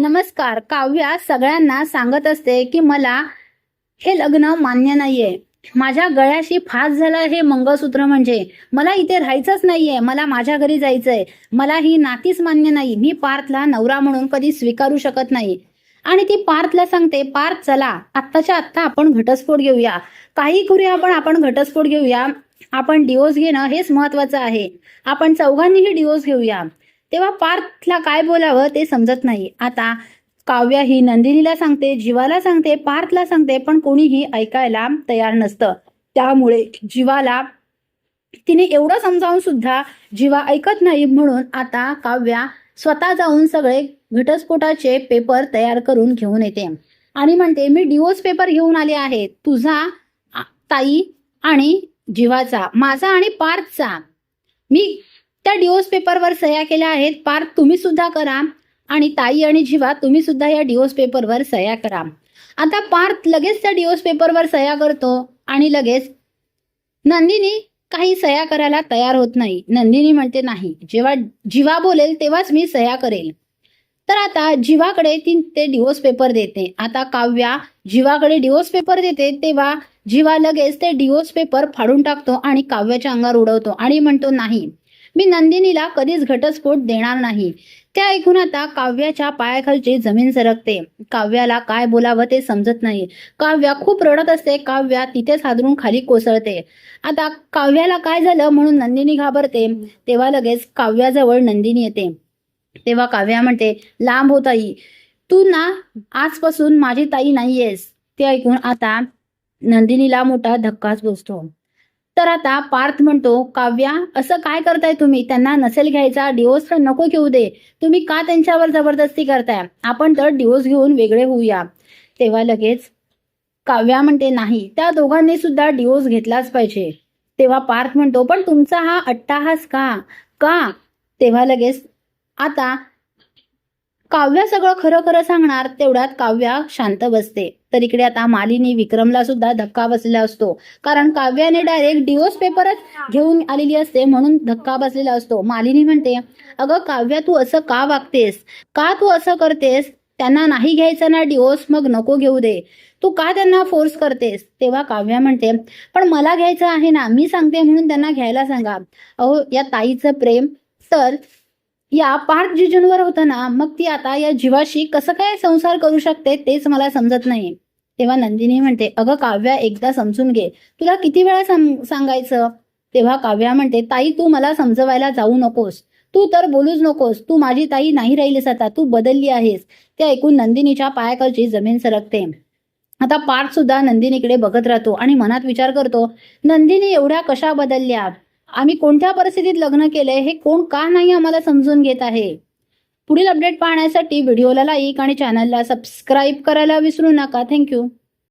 नमस्कार काव्या सगळ्यांना सांगत असते की मला हे लग्न मान्य नाहीये. माझ्या गळ्याशी फास झालं हे मंगळसूत्र म्हणजे. मला इथे राहायचंच नाहीये. मला माझ्या घरी जायचंय. मला ही नातीच मान्य नाही. मी पार्थला नवरा म्हणून कधी स्वीकारू शकत नाही. आणि ती पार्थला सांगते पार्थ चला. आत्ताच्या आत्ता आपण घटस्फोट घेऊया. काही करूया पण आपण घटस्फोट घेऊया. आपण डिवोर्स घेणं हेच महत्वाचं आहे. आपण चौघांनीही डिवोर्स घेऊया. तेव्हा पार्थला काय बोलावं ते समजत नाही. आता काव्या ही नंदिनीला सांगते जीवाला सांगते पार्थला सांगते पण कोणीही ऐकायला तयार नसतं. त्यामुळे जीवाला तिने एवढं समजावून सुद्धा जीवा ऐकत नाही म्हणून आता काव्या स्वतः जाऊन सगळे घटस्फोटाचे पेपर तयार करून घेऊन येते. आणि म्हणते मी डिवोर्स पेपर घेऊन आले आहे. तुझा ताई आणि जीवाचा माझा आणि पार्थचा. मी त्या डिओस पेपरवर सह्या केल्या आहेत. पार्थ तुम्ही सुद्धा करा. आणि ताई आणि जीवा तुम्ही सुद्धा या डिओस पेपरवर सह्या करा. आता पार्थ लगेच त्या डिओस पेपरवर सह्या करतो आणि लगेच नंदिनी काही सह्या करायला तयार होत नाही. नंदिनी म्हणते नाही जेव्हा जीवा बोलेल तेव्हाच मी सह्या करेल. तर आता जीवाकडे ती ते डिवोर्स पेपर देते. आता काव्या जीवाकडे डिवोर्स पेपर देते तेव्हा जीवा लगेच ते डिवोर्स पेपर फाडून टाकतो आणि काव्याच्या अंगावर उडवतो आणि म्हणतो नाही मी नंदिनीला कधीच घटस्फोट देणार नाही. ते ऐकून आता काव्याच्या पायाखालची जमीन सरकते. काव्याला काय बोलावं ते समजत नाही. काव्या खूप रडत असते. काव्या तिथेच हादरून खाली कोसळते. आता काव्याला काय झालं म्हणून नंदिनी घाबरते? तेव्हा लगेच काव्याजवळ नंदिनी येते. तेव्हा काव्या म्हणते लांब हो ताई. तू ना आजपासून माझी ताई नाहीयेस. ते ऐकून आता नंदिनीला मोठा धक्काच बसतो. तर आता पार्थ म्हणतो काव्या असं काय करताय तुम्ही? त्यांना नसेल घ्यायचा डिवोर्स नको घेऊ दे. तुम्ही का त्यांच्यावर जबरदस्ती करताय? आपण तर डिवोर्स घेऊन वेगळे होऊया. तेव्हा लगेच काव्या म्हणते नाही त्या दोघांनी सुद्धा डिवोर्स घेतलाच पाहिजे. तेव्हा पार्थ म्हणतो पण तुमचा हा अट्टाहास का? का? तेव्हा लगेच आता काव्या सगळं खरं खरं सांगणार तेवढ्यात काव्या शांत बसते. तर इकडे आता मालिनी विक्रमला सुद्धा धक्का बसलेला असतो. कारण काव्याने डायरेक्ट डिवोर्स पेपरच घेऊन आलेली असते म्हणून धक्का बसलेला असतो. मालिनी म्हणते अगं काव्या तू असं का वागतेस? का तू असं करतेस? त्यांना नाही घ्यायचं ना डिवोर्स मग नको घेऊ दे. तू का त्यांना फोर्स करतेस? तेव्हा काव्या म्हणते पण मला घ्यायचं आहे ना मी सांगते म्हणून त्यांना घ्यायला सांगा. अहो या ताईचं प्रेम तर या पार्थ जिजूंवर होतं ना मग ती आता या जीवाशी कसं काय संसार करू शकते तेच मला समजत नाही. तेव्हा नंदिनी म्हणते अगं काव्या एकदा समजून घे. तुला किती वेळा सांगायचं? तेव्हा काव्या म्हणते ताई तू मला समजवायला जाऊ नकोस. तू तर बोलूच नकोस. तू माझी ताई नाही राहिलीस आता. तू बदलली आहेस. ते ऐकून नंदिनीच्या पायाकरची जमीन सरकते. आता पार्थ सुद्धा नंदिनीकडे बघत राहतो आणि मनात विचार करतो नंदिनी एवढ्या कशा बदलल्या? आम्ही कोणत्या परिस्थितीत लग्न केलंय हे कोण का नाही आम्हाला समजून घेत आहे? पुढील अपडेट पाहण्यासाठी व्हिडिओला लाईक आणि चॅनलला सबस्क्राईब करायला विसरू नका. थँक्यू